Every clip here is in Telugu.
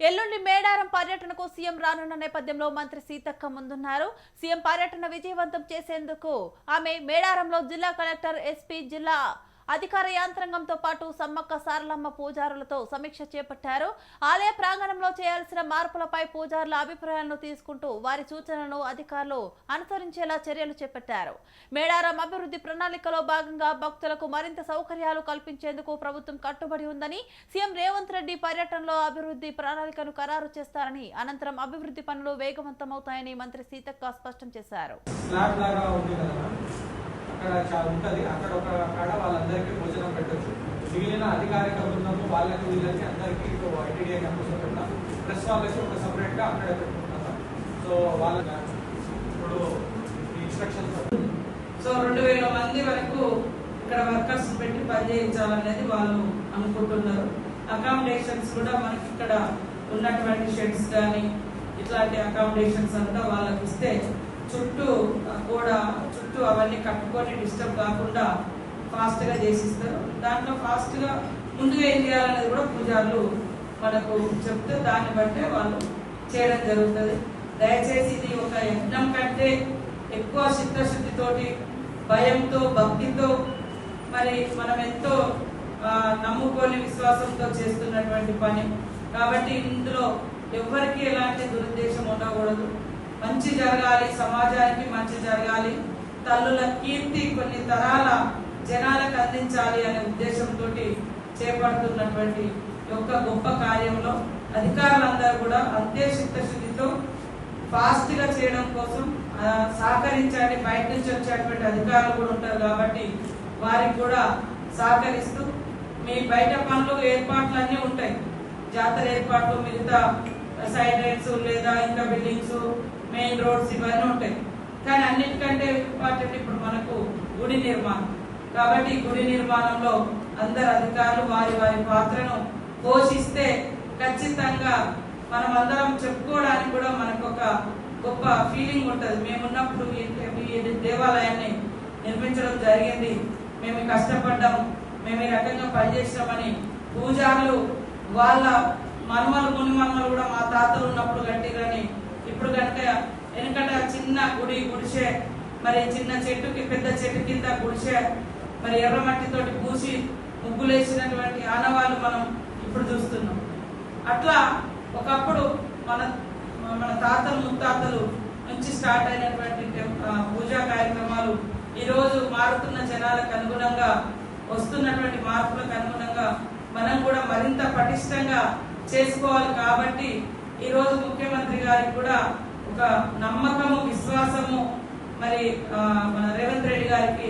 ఎల్లుండి మేడారం పర్యటనకు సీఎం రానున్న నేపథ్యంలో మంత్రి సీతక్క ముందున్నారు. సీఎం పర్యటన విజయవంతం చేసేందుకు ఆమె మేడారంలో జిల్లా కలెక్టర్ ఎస్పీ జిల్లా అధికార యంత్రాంగంతో పాటు సమ్మక్క సారలమ్మ పూజారులతో సమీక్ష చేపట్టారు. ఆలయ ప్రాంగణంలో చేయాల్సిన మార్పులపై పూజారుల అభిప్రాయాలను తీసుకుంటూ వారి సూచనలను అధికారులు అనుసరించేలా చర్యలు చేపట్టారు. మేడారం అభివృద్ధి ప్రణాళికలో భాగంగా భక్తులకు మరింత సౌకర్యాలు కల్పించేందుకు ప్రభుత్వం కట్టుబడి ఉందని సీఎం రేవంత్ రెడ్డి పర్యటనలో అభివృద్ధి ప్రణాళికను ఖరారు చేస్తారని అనంతరం అభివృద్ధి పనులు వేగవంతమవుతాయని మంత్రి సీతక్క స్పష్టం చేశారు. ఉంటుంది. అక్కడ ఒక కాడ వాళ్ళందరికీ భోజనం పెట్టచ్చు. మిగిలిన అధికారిక బృందము వాళ్ళకి వీళ్ళకి అందరికీ ఐటీడీఐ క్యాంపస్ పెట్టాం ప్రెస్ వాళ్ళకి ఒక సపరేట్గా పెట్టుకుంటాం. సో వాళ్ళ ఇప్పుడు ఇన్స్ట్రక్షన్ సో రెండు వేల మంది వరకు ఇక్కడ వర్కర్స్ పెట్టి పనిచేయించాలనేది వాళ్ళు అనుకుంటున్నారు. అకామిడేషన్స్ కూడా మనకి ఇక్కడ ఉన్నటువంటి షెడ్స్ కానీ ఇట్లాంటి అకామిడేషన్స్ అంతా వాళ్ళకి ఇస్తే చుట్టూ కూడా చుట్టూ అవన్నీ కట్టుకొని డిస్టర్బ్ కాకుండా ఫాస్ట్గా చేసిస్తారు. దాంట్లో ఫాస్ట్గా ముందుగా ఏం చేయాలనేది కూడా పూజారులు మనకు చెప్తే దాన్ని బట్టే వాళ్ళు చేయడం జరుగుతుంది. దయచేసి ఇది ఒక యజ్ఞం కంటే ఎక్కువ చిత్తశుద్ధితోటి భయంతో భక్తితో మరి మనం ఎంతో నమ్ముకొని విశ్వాసంతో చేస్తున్నటువంటి పని. కాబట్టి ఇందులో ఎవరికి ఎలాంటి దురుద్దేశం ఉండకూడదు. మంచి జరగాలి సమాజానికి మంచి జరగాలి. తల్లుల కీర్తి కొన్ని తరాల జనాలకు అందించాలి అనే ఉద్దేశంతో చేపడుతున్నటువంటి యొక్క గొప్ప కార్యంలో అధికారులందరూ కూడా అంతే చిత్తశుద్ధితో ఫాస్ట్ చేయడం కోసం సహకరించండి బయట నుంచి వచ్చేటువంటి అధికారులు కూడా ఉంటారు కాబట్టి వారికి కూడా సహకరిస్తూ మీ బయట పనులు ఏర్పాట్లు అన్నీ ఉంటాయి. జాతర ఏర్పాట్లు మిగతా సైడ్ రైట్స్ లేదా ఇంకా బిల్డింగ్స్ మెయిన్ రోడ్స్ ఇవన్నీ ఉంటాయి. కానీ అన్నిటికంటే ఇంపార్టెంట్ ఇప్పుడు మనకు గుడి నిర్మాణం. కాబట్టి గుడి నిర్మాణంలో అందరు అధికారులు వారి వారి పాత్రను పోషిస్తే ఖచ్చితంగా మనం అందరం చెప్పుకోవడానికి కూడా మనకు ఒక గొప్ప ఫీలింగ్ ఉంటుంది. మేమున్నప్పుడు ఈ- దేవాలయాన్ని నిర్మించడం జరిగింది. మేము కష్టపడ్డాం మేము ఈ రకంగా పనిచేసినామని పూజారులు వాళ్ళ మనమలు ముని మనమలు కూడా మా తాతలు ఉన్నప్పుడు కట్టిరని ఇప్పుడు కనుక వెనకట చిన్న గుడి గుడిసె మరి చిన్న చెట్టుకి పెద్ద చెట్టు కింద గుడిసె మరి ఎర్రమట్టితోటి పూసి ముగ్గులేసినటువంటి ఆనవాళ్ళు మనం ఇప్పుడు చూస్తున్నాం. అట్లా ఒకప్పుడు మన మన తాతలు ముత్తాతలు నుంచి స్టార్ట్ అయినటువంటి పూజా కార్యక్రమాలు ఈరోజు మారుతున్న జనాలకు అనుగుణంగా వస్తున్నటువంటి మార్పులకు అనుగుణంగా మనం కూడా మరింత పటిష్టంగా చేసుకోవాలి కాబట్టి ఈరోజు ముఖ్యమంత్రి గారికి కూడా ఒక నమ్మకము విశ్వాసము మరి మన రేవంత్ రెడ్డి గారికి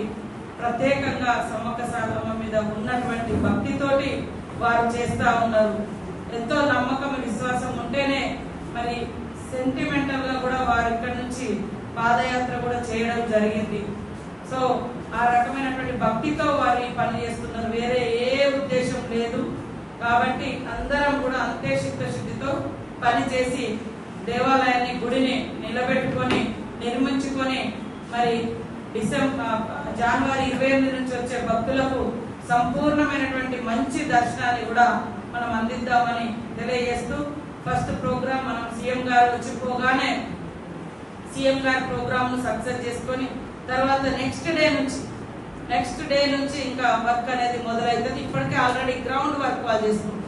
ప్రత్యేకంగా సమ్మక్క సారమ్మ మీద ఉన్నటువంటి భక్తితోటి వారు చేస్తా ఉన్నారు. ఎంతో నమ్మకం విశ్వాసం ఉంటేనే మరి సెంటిమెంటల్గా కూడా వారు ఇక్కడ నుంచి పాదయాత్ర కూడా చేయడం జరిగింది. సో ఆ రకమైనటువంటి భక్తితో వారు ఈ పని చేస్తున్నారు. వేరే ఏ ఉద్దేశం లేదు. కాబట్టి అందరం కూడా అంతే చిత్తశుద్ధితో పని చేసి దేవాలయాన్ని గుడిని నిలబెట్టుకొని నిర్మించుకొని మరి డిసెంబర్ జనవరి ఇరవై ఎనిమిది నుంచి వచ్చే భక్తులకు సంపూర్ణమైనటువంటి మంచి దర్శనాన్ని కూడా మనం అందిద్దామని తెలియజేస్తూ ఫస్ట్ ప్రోగ్రామ్ మనం సీఎం గారు వచ్చిపోగానే సీఎం గారి ప్రోగ్రామ్ సక్సెస్ చేసుకొని తర్వాత నెక్స్ట్ డే నుంచి నెక్స్ట్ డే నుంచి ఇంకా వర్క్ అనేది మొదలవుతుంది ఇప్పటికే ఆల్రెడీ గ్రౌండ్ వర్క్ వాళ్ళు చేసుకుంటారు